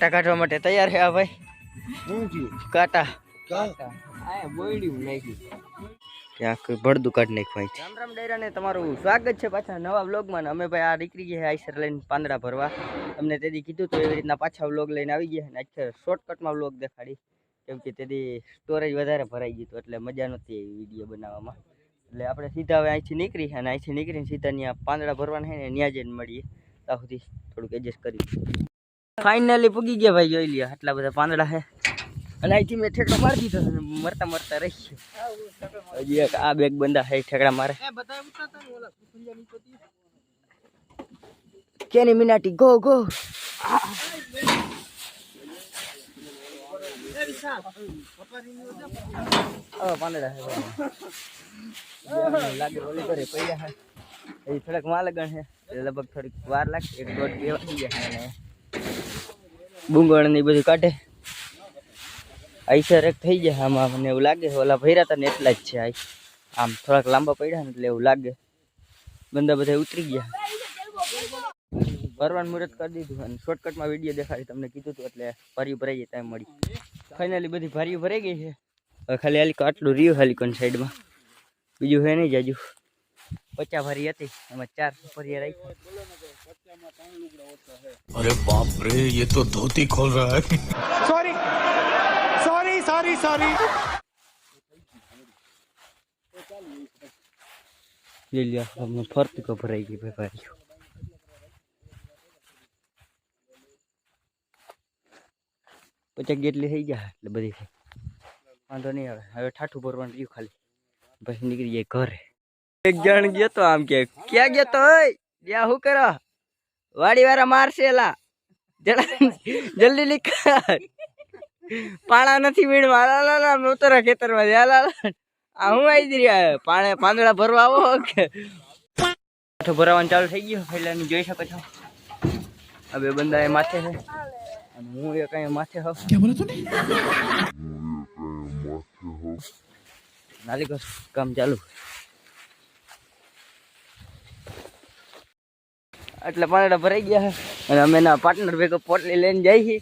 કાંટા કાઢવા માટે તૈયાર છે આ ભાઈ. કાટા થયું? કાંટા. કાંટા આ બોયડી નાખ્યું ત્યાં ભડદું કાઢી નાખવાય રામ રામ ડાયરાને તમારું સ્વાગત છે પાછા નવા વ્લોગમાં. અમે ભાઈ આ નીકળી ગયા આઈસર લઈને પાંદડા ભરવા. તમને તેથી કીધું તો એવી રીતના પાછા વ્લોગ લઈને આવી ગયા અને આજે શોર્ટકટમાં વ્લોગ દેખાડી. કેમ કે તેથી સ્ટોરેજ વધારે ભરાઈ ગયું હતું એટલે મજા નહોતી એવી વીડિયો બનાવવામાં. એટલે આપણે સીધા હવે અહીંથી નીકળી અને અહીંથી નીકળીને સીધા ત્યાં પાંદડા ભરવાના છે ને ત્યાં જઈને મળીએ. ત્યાં સુધી થોડુંક એડજસ્ટ કરી ફાઇનલી પૂગી ગયા ભાઈ જોઈ લ્યો આટલા બધા પાંદડા છે અને અહીંથી મેં ઠેકડો મારી દીધો મરતા મરતા રહી હજી એક આ બેગ બંધા છે ઠેકડા મારે. કેની મિનાટી ગો ગો. પાંદડા લાગે ઓલી કરે પૈયા છે થોડાકમાં લગન છે લગભગ થોડીક વાર લાગશે એક દોઢ બે વાગી ગયા બુંગળ ને બધું કાઢે. આઈસર એક થઈ જાય આમાં મને એવું લાગે. ઓલા ભૈરા હતા ને એટલા જ છે આઈ. આમ થોડાક લાંબા પડ્યા ને એટલે એવું લાગે. બંદા બધા ઉતરી ગયા. ભરવાનું મુહૂર્ત કરી દીધું અને શોર્ટકટમાં વીડિયો દેખાડી તમને કીધું હતું એટલે ભરી ભરાઈ જાય ટાઈમ મળી. ફાઇનલી બધી ભારી ભરાઈ ગઈ છે. હવે ખાલી હાલી આટલું રહ્યું હાલી સાઈડમાં બીજું હે નહીં જાજુ. પચા ભરી હતી. એમાં ચાર ફરિયા રાખી अरे बाप रे ये तो धोती खोल रहा है सॉरी सॉरी सॉरी सॉरी લઈ લ્યો અમને ફરતી કો ભરાઈ ગઈ ભાઈ ભારી પચાસ જેટલી થઈ ગયા એટલે બધી વાંધો નહીં આવે હવે ઠાઠું ભરવાનું રહ્યું ખાલી પછી નીકળી જાય ઘરે એક જણ ગયો તો આમ કે ક્યાં ગયો તો ઓય ત્યાં શું કરો વાડી વાળા મારશે લા જલ્દી લીક પાણા નથી વીણવા. લાલા ઉતરા ખેતરમાં જ્યાં આ હું આવી જ રહ્યા? પાણે પાંદડા ભરવા આવો કે? ભરાવાનું ચાલુ થઈ ગયું. એટલે એનું જોઈ શકો છો. આ બે બંદા એ માથે છે. અને હું એ કઈ માથે હોઉં. નાલી કામ ચાલુ. એટલે પાંદડા ભરાઈ ગયા છે. અને અમે એના પાર્ટનર ભેગો પોટલી લઈને જઈ છીએ.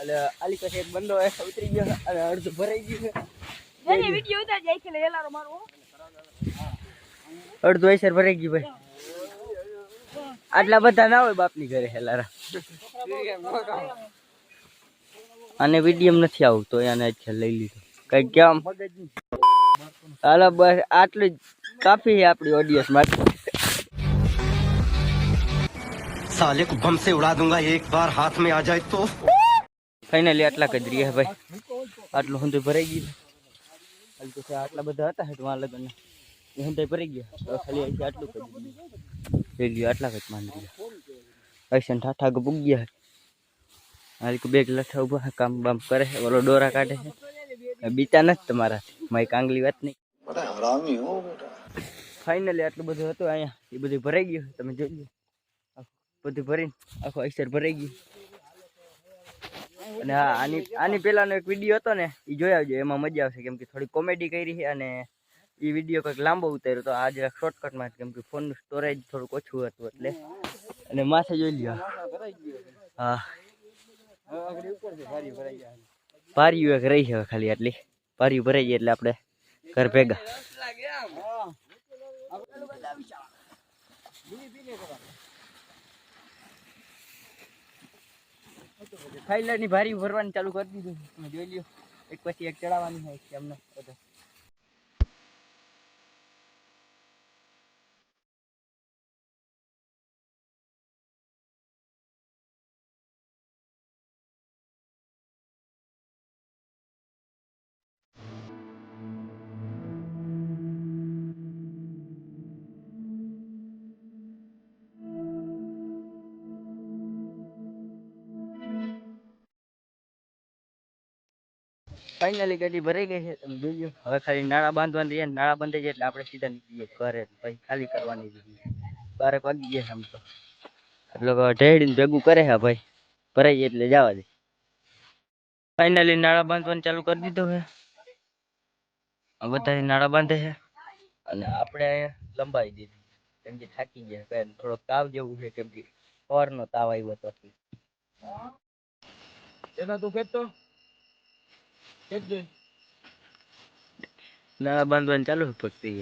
એટલે આલી પાસે એક બંદો ઉતરી ગયો અને અડધું ભરાઈ ગયું છે. અડધું એસર ભરાઈ ગયું ભાઈ. આટલા બધા ના હોય બાપની ઘરે હેલારા. અને વિડીયમ નથી આવતો એને જ લઈ લીધો. કઈ કેમ? હાલો બસ આટલું જ. કાફી છે આપણી ઓડિયન્સ માટે. साले को बम से उड़ा दूंगा एक बार हाथ में आ जाए तो ફાઇનલી આટલા જ રહ્યા ભાઈ આટલું hundred ભરાઈ ગયું હાલ તો આટલા બધા હતા હેઠ વાં લગન એ hundred ભરાઈ ગયા હવે ખાલી અહીંથી આટલું કરી દીધું લઈ લ્યો આટલા જ માંડ રહ્યા પૈસા ને ઠાઠા પૂગ ગયા હાલ કે બેગ લઠા ઉભા કામ બામ કરે છે ઓલો ડોરા કાઢે છે બીતા નથી તમારાથી મારી કાંગલી વાત નહીં ફાઇનલી આટલું બધું હતું અહીંયા એ બધું ભરાઈ ગયું તમે જોઈ લો આખું બધું ભરીને આખો અક્ષર ભરાઈ ગયું. અને હા, આની આની પહેલાનો એક વીડિયો હતો ને એ જોઈ આવજો, એમાં મજા આવશે, કેમ કે થોડી કોમેડી કરી છે અને એ વીડિયો કંઈક લાંબો ઉતાર્યો તો આ જરાક શોર્ટકટમાં કેમ કે ફોનનું સ્ટોરેજ થોડુંક ઓછું હતું એટલે. અને માથે જોઈ લ્યો. હા. પારીયું એક રહી છે ખાલી આટલી. પારીયું ભરાઈ જાય એટલે આપણે ઘર ભેગા. થાઈલેન્ડની ભારી ભરવાની ચાલુ કરી દીધું. જોઈ લ્યો. એક પછી એક ચડાવવાની હોય છે અમને બધા. ફાઇનલી ગાડી ભરાઈ ગઈ છે. તમે જોઈ લો હવે ખાલી નાળા બાંધવાની રહી નાળા બંધાઈ જાય એટલે આપણે સીધા નીકળી જઈએ ઘરે. પછી ખાલી કરવાની રહી બારેક વાગી ગયા છે આમ તો. એટલે ઢેડીને ભેગું કરે છે ભાઈ. ભરાઈ જાય એટલે જવા દે. ફાઇનલી નાળા બાંધવાનું ચાલુ કરી દીધું છે. આ બધા નાળા બાંધે છે. અને આપણે અહીંયા લંબાવી દીધી. કેમ કે થાકી ગયા છે. થોડો તાવ જેવું છે. કેમ કે સવારનો તાવ આવ્યો હતો. એના તું ખેંચતો ખેંચજે ના બાંધવાનું ચાલુ છે ભક્તિ.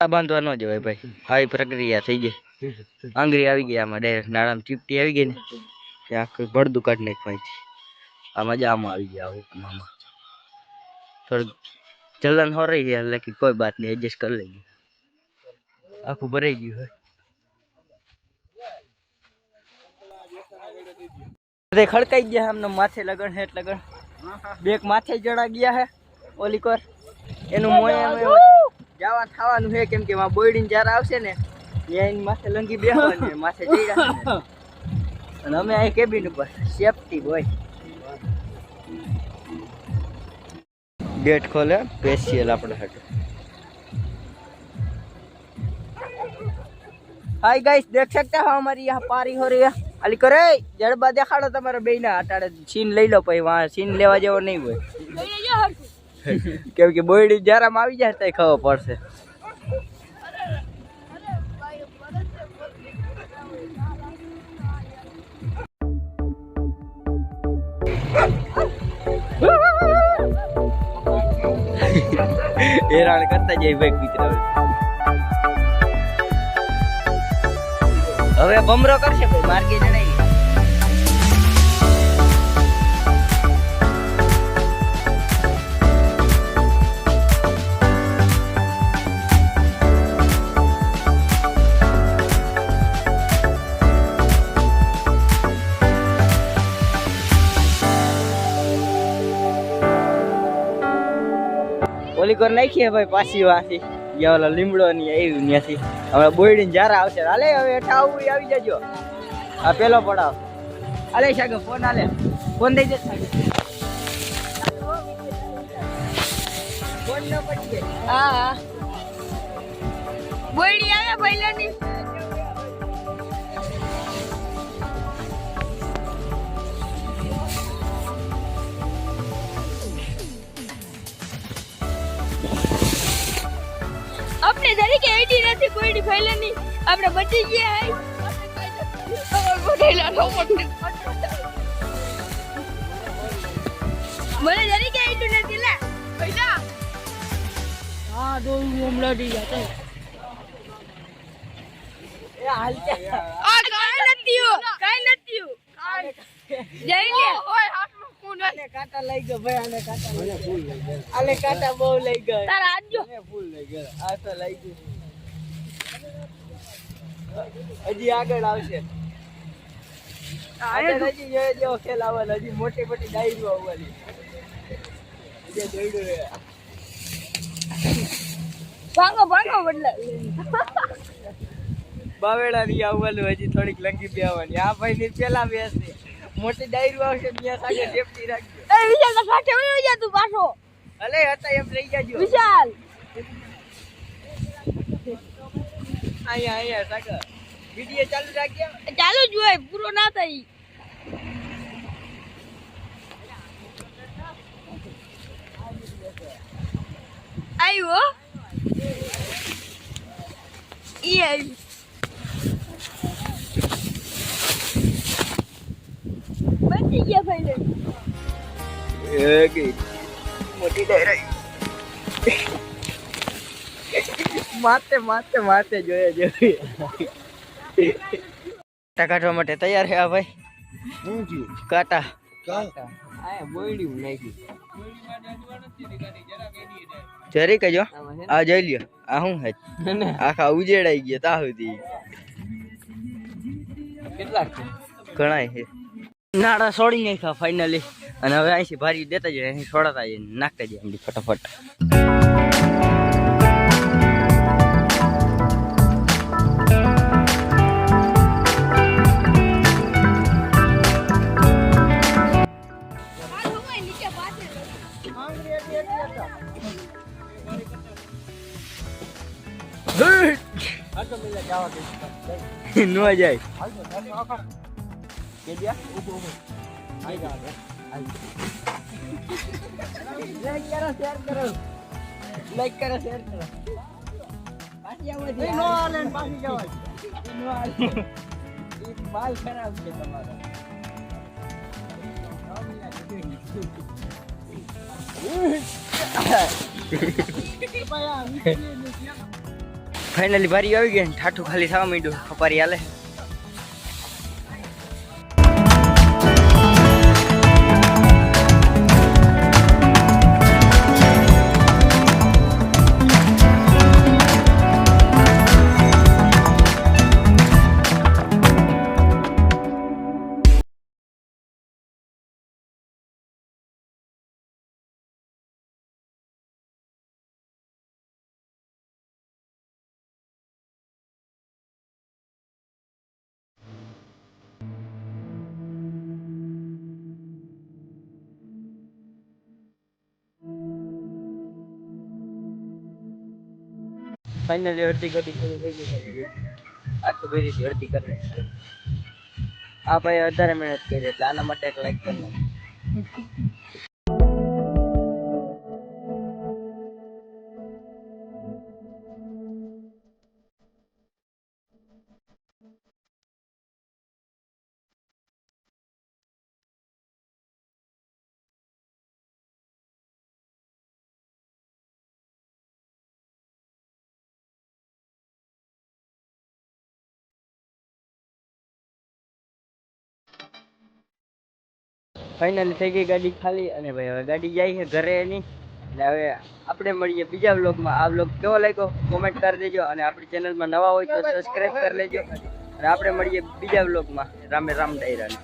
બાંધવા ન જવાય ભાઈ. આવી પ્રક્રિયા થઈ ગઈ. આંગળી આવી ગઈ આમાં ડાયરેક્ટ નાળામાં ચીપટી આવી ગઈ ને. ત્યાં આખું ભડદું કાઢી નાખવાની છે આ મજા આવી ગયા ઉપમામાં થોડુંક જલન હો રહી ગયા લેકિન કોઈ બાત નહીં એડજસ્ટ કરી લઈએ. આખું ભરાઈ ગયું હોય. ખડકાઈ ગયા આમને માથે લગણ હે લગણ બેક માથે જણા ગયા હે ઓલી કોર. એનું મોય જવા થવાનું હે કેમ કે માં બોયડીને જ્યારે આવશે ને ત્યાં માથે લંગી બેહવાની માથે જઈ ને. અને અમે અહીં કેબિન ઉપર. સેફટી હોય ગેટ ખોલે પેશિયલ આપણે હાટે. હાય ગાઈસ દેખ સકતા હો અમારી આ પારી હો? રહી है અલી કરે જડબા દેખાડો તમારા બેના અટાડે છીન લઈ લો પછી વાં છીન લેવા જેવો નહીં હોય. કેમ કે બોયડી જરામાં આવી જાય તો ખબર પડશે. હેરાન કરતા જાય ભાઈ કૂતરા હવે ભમરો કરશે ભાઈ માર્ગે જણાઈ ઓલી નાખીએ ભાઈ પાછી વાસી ગયા લીમડો ની આવી ત્યાંથી હવે બોયડી ને જારા આવશે, હાલે હવે હેઠા આવું જજો. આ પેલો પડાવ. હાલે સાગર, ફોન હાલે. ફોન દઈ પડી હા બોયડી આવે પહેલાની આપણે દરેક એડી નથી કોઈની ફેલેની આપણે બચી ગયા મને દરેક એડી નથી લે. પૈસા હા દો હમણાં ડી જતા એ હાલ આ કાઈ નથી હો. કાઈ નથી હો. હાથમાં કોણ આને કાંટા લઈ ગયો ભાઈ આને કાંટા લઈ ગયો. આલે કાંટા બહુ લઈ ગયો. તાર આજો મને ફૂલ લઈ ગયો. આ તો લઈ ગયો. હજી આગળ આવશે. હજી જો જો ખેલ આવવાનો હજી મોટી મોટી ડાયરીઓ આવવાની. જે જોઈડું રે ભાંગો ભાંગો બદલા. બાવેડા ની આવવાનું હજી થોડીક લંગી બે આવવાની આ ભાઈ ની પેલા બેસશે મોટી ડાયરી આવશે ત્યાં સાગે સેફટી રાખજો. એ વિશાલ તો કાઠે વયો જા તું પાછો. અલે હતા એમ રહી જાજો. વિશાલ. અહીંયા અહીંયા સાગર. વિડિયો ચાલુ રાખજો. ચાલુ જ હોય પૂરો ના થાય. આવ્યો ઈ આવ્યું બચી ગયા ભાઈ એ ગઈ મોટી ડાયરી માથે માથે માથે જોઈએ જોઈએ કાંટા કાઢવા માટે તૈયાર છે આ ભાઈ શું કાંટા કાંટા આ બોયડી નાખી જરી કજો આ જોઈ લ્યો આ શું હે આખા ઉજેડાઈ ગયા તા સુધી કેટલા ઘણા છે નાડા છોડી નાખ્યા ફાઇનલી અને હવે અહીંથી ભારી દેતા જાય અહીં છોડાતા જઈએ નાખતા જાય એમની ફટાફટ. નીચે જાય. લાઈક કરો ભારી આવી ગઈ ઠાઠું ખાલી થવા માંડ્યું. ખપારી હાલે. ફાઇનલી અડધી ગતિ પૂરી થઈ ગઈ છે. આખું ભેરી હતી અડધી કરી આ ભાઈ વધારે મહેનત કરી એટલે આના માટે એક લાઈક કરી ફાઇનલ થઈ ગઈ ગાડી ખાલી અને ભાઈ હવે ગાડી જાય છે ઘરે એની. એટલે હવે આપણે મળીએ બીજા વ્લોગમાં આ વ્લોગ કેવો લાગ્યો? કોમેન્ટ કરી દેજો અને આપણી ચેનલમાં નવા હોય તો સબસ્ક્રાઈબ કરી લેજો. અને આપણે મળીએ બીજા વ્લોગમાં રામે રામ ડાયરાને.